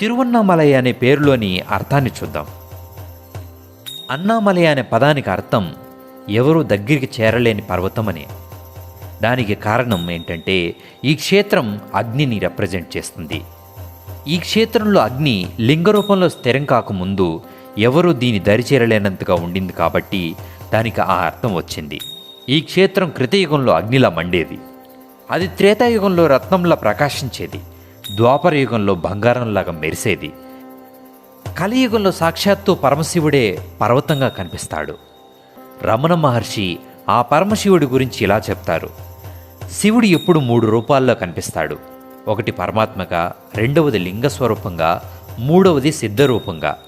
తిరువన్నామలై అనే పేరులోని అర్థాన్ని చూద్దాం. అన్నామలై అనే పదానికి అర్థం ఎవరూ దగ్గరికి చేరలేని పర్వతమని. దానికి కారణం ఏంటంటే ఈ క్షేత్రం అగ్నిని రిప్రజెంట్ చేస్తుంది. ఈ క్షేత్రంలో అగ్ని లింగ రూపంలో స్థిరం కాకముందు ఎవరూ దీని దరిచేరలేనంతగా ఉండింది కాబట్టి దానికి ఆ అర్థం వచ్చింది. ఈ క్షేత్రం కృతయుగంలో అగ్నిలా మండేది. అది త్రేతాయుగంలో రత్నంలా ప్రకాశించేది. ద్వాపర యుగంలో బంగారంలాగా మెరిసేది. కలియుగంలో సాక్షాత్తు పరమశివుడే పర్వతంగా కనిపిస్తాడు. రమణ మహర్షి ఆ పరమశివుడి గురించి ఇలా చెప్తారు. శివుడు ఎప్పుడు మూడు రూపాల్లో కనిపిస్తాడు. ఒకటి పరమాత్మగా రెండవది లింగ స్వరూపంగా మూడవది సిద్ధరూపంగా.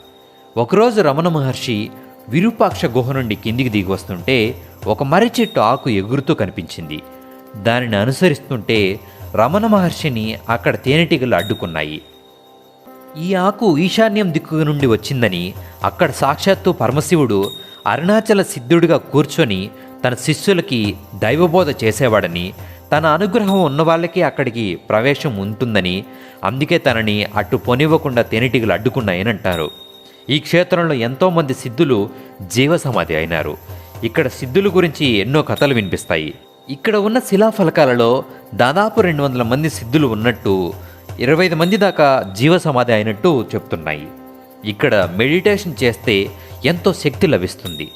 ఒకరోజు రమణ మహర్షి విరూపాక్ష గుహ నుండి కిందికి దిగి వస్తుంటే ఒక మర్రి చెట్టు ఆకు ఎగురుతూ కనిపించింది. దానిని అనుసరిస్తుంటే రమణ మహర్షిని అక్కడ తేనెటీగలు అడ్డుకున్నాయి. ఈ ఆకు ఈశాన్యం దిక్కు నుండి వచ్చిందని అక్కడ సాక్షాత్తు పరమశివుడు అరుణాచల సిద్ధుడిగా కూర్చొని తన శిష్యులకి దైవబోధ చేసేవాడని తన అనుగ్రహం ఉన్నవాళ్ళకి అక్కడికి ప్రవేశం ఉంటుందని అందుకే తనని అటు పొనివ్వకుండా తేనెటీగలు అడ్డుకున్నాయని అంటారు ఈ క్షేత్రంలో ఎంతోమంది సిద్ధులు జీవసమాధి అయినారు. ఇక్కడ సిద్ధుల గురించి ఎన్నో కథలు వినిపిస్తాయి. ఇక్కడ ఉన్న శిలాఫలకాలలో దాదాపు రెండు వందల మంది సిద్ధులు ఉన్నట్టు ఇరవై ఐదు మంది దాకా జీవ సమాధి అయినట్టు చెప్తున్నాయి. ఇక్కడ మెడిటేషన్ చేస్తే ఎంతో శక్తి లభిస్తుంది.